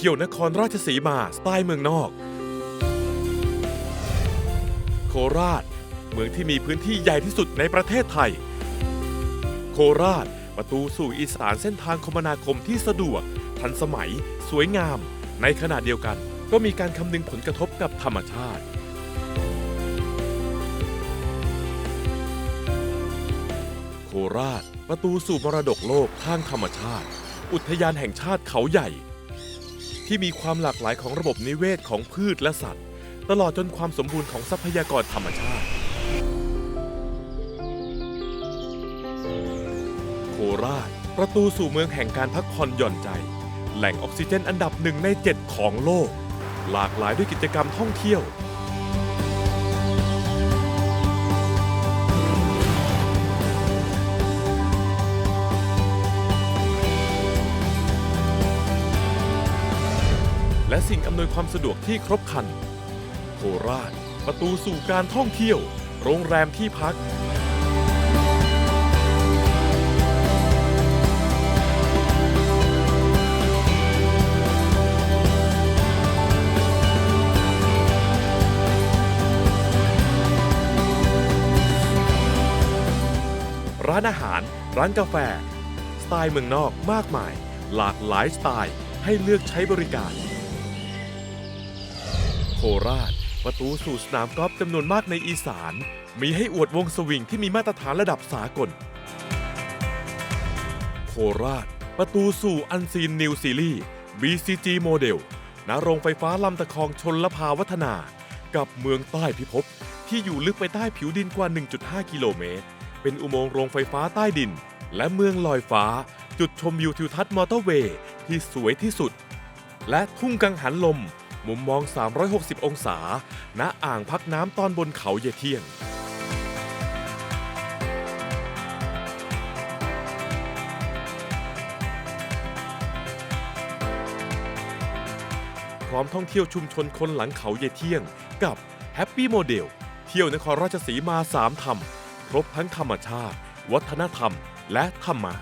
ที่ยวนครราชสีมาสไตล์เมืองนอก โคราช เมืองที่มีพื้นที่ใหญ่ที่สุดในประเทศไทย โคราช ประตูสู่อีสานเส้นทางคมนาคมที่สะดวก ทันสมัย สวยงาม ในขณะเดียวกัน ก็มีการคำนึงผลกระทบกับธรรมชาติโคราช ประตูสู่มรดกโลกทางธรรมชาติ อุทยานแห่งชาติเขาใหญ่ ที่มีความหลากหลายของระบบนิเวศของพืชและสัตว์ ตลอดจนความสมบูรณ์ของทรัพยากรธรรมชาติ โคราช ประตูสู่เมืองแห่งการพักผ่อนหย่อนใจ แหล่งออกซิเจนอันดับหนึ่งใน 7 ของโลก หลากหลายด้วยกิจกรรมท่องเที่ยว และสิ่งอำนวยความสะดวกที่ครบครัน โคราช ประตูสู่การท่องเที่ยว โรงแรมที่พัก ร้านอาหาร ร้านกาแฟ สไตล์เมืองนอกมากมาย หลากหลายสไตล์ให้เลือกใช้บริการ โคราช ประตูสู่สนามกอล์ฟจำนวนมากในอีสาน มีให้อวดวงสวิงที่มีมาตรฐานระดับสากล โคราช ประตูสู่อันซีนนิวซีรีส์ BCG โมเดลณโรงไฟฟ้าลำตะคองชนละพาวัฒนา กับเมืองใต้พิภพที่อยู่ลึกไปใต้ผิวดินกว่า 1.5 กิโลเมตร เป็นอุโมงค์โรงไฟฟ้าใต้ดิน และเมืองลอยฟ้า จุดชมวิวทิวทัศน์มอเตอร์เวย์ที่สวยที่สุด และทุ่งกังหันลม มุมมอง 360 องศา ณ อ่างพักน้ำตอนบนเขาเยเทียงพร้อมท่องเที่ยวชุมชนคนหลังเขาเยเทียงกับ Happy Model เที่ยวนครราชสีมา3ธรรม ครบทั้งธรรมชาติ วัฒนธรรม และธรรมะ